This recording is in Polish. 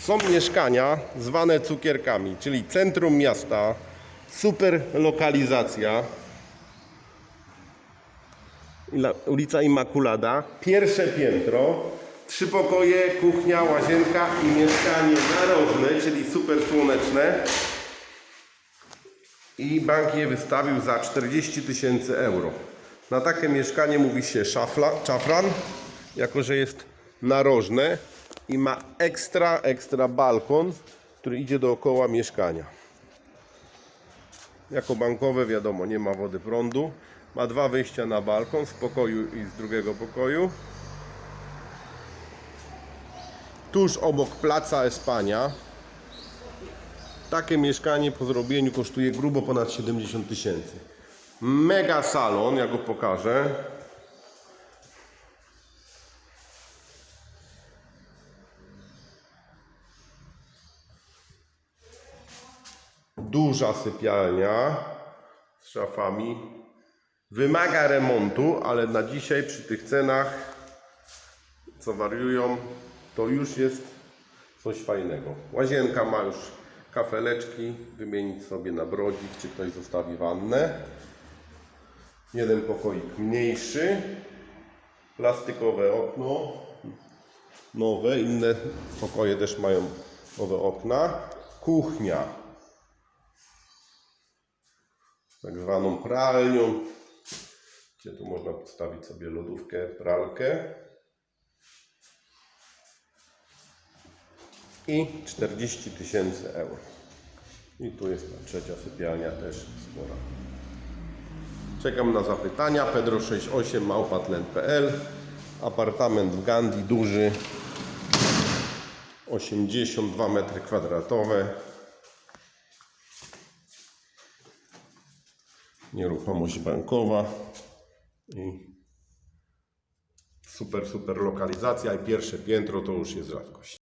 Są mieszkania zwane cukierkami, czyli centrum miasta, super lokalizacja. Ulica Immaculada, pierwsze piętro, trzy pokoje, kuchnia, łazienka i mieszkanie narożne, czyli super słoneczne. I bank je wystawił za 40 tysięcy euro. Na takie mieszkanie mówi się szafla, czafran, jako że jest narożne i ma ekstra, ekstra balkon, który idzie dookoła mieszkania. Jako bankowe wiadomo, nie ma wody prądu. Ma dwa wyjścia na balkon z pokoju i z drugiego pokoju. Tuż obok placa Espania. Takie mieszkanie po zrobieniu kosztuje grubo ponad 70 tysięcy. Mega salon, ja go pokażę. Duża sypialnia z szafami. Wymaga remontu, ale na dzisiaj przy tych cenach, co wariują, to już jest coś fajnego. Łazienka ma już kafeleczki, wymienić sobie na brodzik, czy ktoś zostawi wannę. Jeden pokoik mniejszy, plastikowe okno, nowe, inne pokoje też mają nowe okna. Kuchnia, tak zwaną pralnią, gdzie tu można podstawić sobie lodówkę, pralkę. I 40 tysięcy euro. I tu jest ta trzecia sypialnia też spora. Czekam na zapytania. Pedro68 małpatlen.pl Apartament w Gandhi duży 82 metry kwadratowe. Nieruchomość bankowa i super, super lokalizacja i pierwsze piętro to już jest rzadkość.